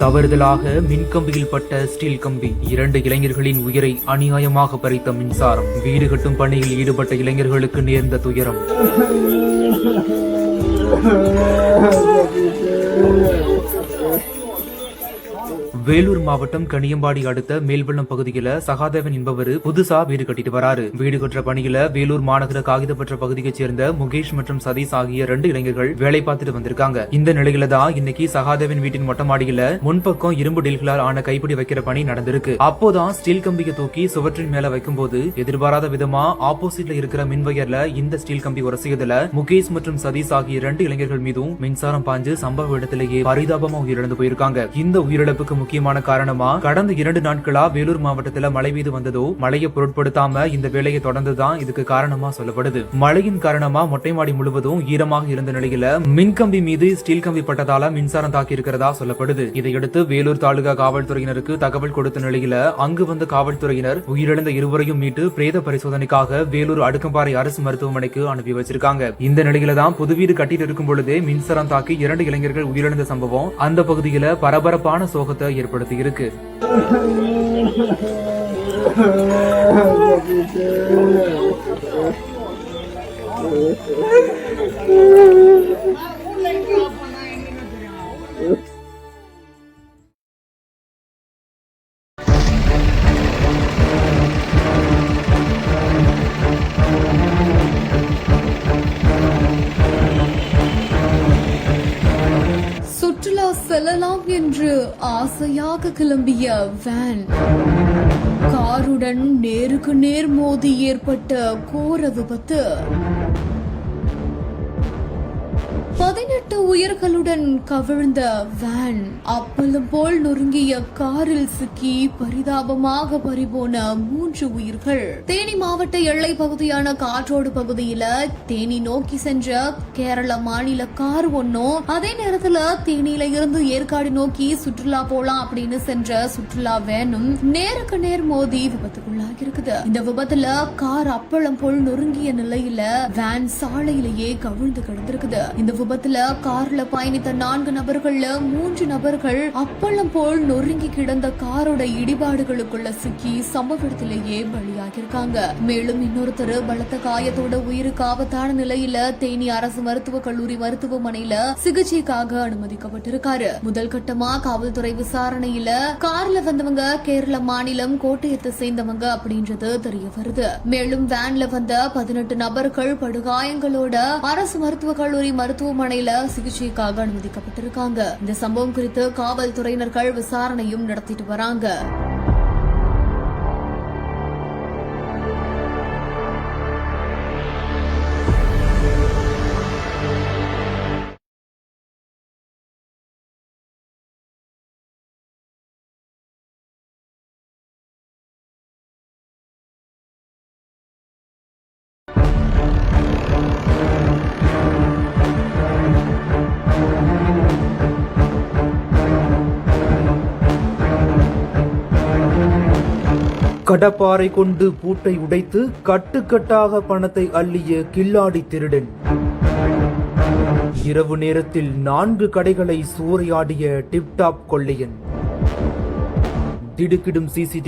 தவறுதலாக மின்கம்பியில் பட்ட ஸ்டீல் கம்பி இரண்டு இளைஞர்களின் உயிரை அநியாயமாக பறித்த மின்சாரம். வீடு கட்டும் பணியில் ஈடுபட்ட இளைஞர்களுக்கு நேர்ந்த துயரம். வேலூர் மாவட்டம் கனியம்பாடி அடுத்த மேல்வெள்ளம் பகுதியில சகாதேவன் என்பவர் புதுசா வீடு கட்டிட்டு வராரு. வீடு கட்டுற பணியில வேலூர் மாநகர காகிதப்பற்ற பகுதியைச் சேர்ந்த முகேஷ் மற்றும் சதீஷ் ஆகிய ரெண்டு இளைஞர்கள் வேலை பார்த்துட்டு வந்திருக்காங்க. இந்த நிலையில தான் இன்னைக்கு சகாதேவன் வீட்டின் மொட்டை மாடியில முன்பக்கம் இரும்பு டில்களால் ஆன கைப்பிடி வைக்கிற பணி நடந்திருக்கு. அப்போதான் ஸ்டீல் கம்பியை தூக்கி சுவற்றின் மேல வைக்கும்போது எதிர்பாராத விதமா ஆப்போசிட்ல இருக்கிற மின்வயர்ல இந்த ஸ்டீல் கம்பி உரசியதுல முகேஷ் மற்றும் சதீஷ் ஆகிய இரண்டு இளைஞர்கள் மீதும் மின்சாரம் பாஞ்சு சம்பவ இடத்திலேயே பரிதாபமா உயிரிழந்து போயிருக்காங்க. இந்த உயிரிழப்புக்கு முக்கிய முக்கியமான காரணமா? கடந்த இரண்டு நாட்களா வேலூர் மாவட்டத்துல மழை பெய்து வந்ததோ மழையை பொருட்படுத்தாம இந்த வேலையை தொடர்ந்துதான் இதுக்கு காரணமா சொல்லப்படுது. மழையின் காரணமா மொட்டை மாடி முழுவதும் ஈரமாக இருந்த நிலையில மின்கம்பி மீது ஸ்டீல் கம்பி பட்டதால மின்சாரம் தாக்கி இருக்கிறதா சொல்லப்படுது. இதையடுத்து வேலூர் தாலுகா காவல்துறையினருக்கு தகவல் கொடுத்த நிலையில அங்கு வந்த காவல்துறையினர் உயிரிழந்த இருவரையும் மீட்டு பிரேத பரிசோதனைக்காக வேலூர் அடுக்கம்பாறை அரசு மருத்துவமனைக்கு அனுப்பி வச்சிருக்காங்க. இந்த நிலையில தான் புது வீடு கட்டிட்டு இருக்கும் பொழுதே மின்சாரம் தாக்கி இரண்டு இளைஞர்கள் உயிரிழந்த சம்பவம். அந்த பகுதியில பரபரப்பான சோகத்தை ஏற்படுத்தி இருக்கு சுற்றுலா செல்லலாம் என்று ஆசையாக கிளம்பிய வேன் காருடன் நேருக்கு நேர் மோதி ஏற்பட்ட கோர விபத்து. உயிர்களுடன் கவிழ்ந்த வேன் அப்பளம் போல் நொறுங்கிய காரில் சிக்கி பரிதாபமாக பறிபோன மூன்று உயிர்கள். தேனி மாவட்ட எல்லை பகுதியான காற்றோடு பகுதியில தேனி நோக்கி சென்ற கேரள மாநில கார் ஒன்னும் அதே நேரத்துல தேனியில இருந்து ஏற்காடு நோக்கி சுற்றுலா போலாம் அப்படின்னு சென்ற சுற்றுலா வேனும் நேருக்கு நேர் மோதி விபத்துக்குள்ளாகி இருக்குது இந்த விபத்துல கார் அப்பளம் போல் நொறுங்கிய நிலையில வேன் சாலையிலேயே கவிழ்ந்து கிடந்திருக்குது. இந்த விபத்துல கார் கார்ல பயணித்த நான்கு நபர்கள்ல மூன்று நபர்கள் அப்பளம் போல் நொறுங்கி கிடந்த காரோட இடிபாடுகளுக்குள்ள சிக்கி சம்பவ இடத்திலேயே பலியாகியிருக்காங்க. மேலும் இன்னொருத்தர் பலத்த காயத்தோட உயிருக்கு ஆபத்தான நிலையில தேனி அரசு மருத்துவக் கல்லூரி மருத்துவமனையில சிகிச்சைக்காக அனுமதிக்கப்பட்டிருக்காரு. முதல் கட்டமா காவல்துறை விசாரணையில கார்ல வந்தவங்க கேரள மாநிலம் கோட்டயத்தை சேர்ந்தவங்க அப்படின்றது தெரிய வருது. மேலும் வேன்ல வந்த பதினெட்டு நபர்கள் படுகாயங்களோட அரசு மருத்துவக் கல்லூரி மருத்துவமனையில சிகிச்சை சிகிச்சைக்காக அனுமதிக்கப்பட்டிருக்காங்க. இந்த சம்பவம் குறித்து காவல்துறையினர்கள் விசாரணையும் நடத்திட்டு வராங்க. கடப்பாறை கொண்டு பூட்டை உடைத்து கட்டுக்கட்டாக பணத்தை அள்ளிய கில்லாடி திருடன். இரவு நேரத்தில் நான்கு கடைகளை சூறையாடிய டிப்டாப் கொள்ளையன். திடுக்கிடும் சிசிடிவி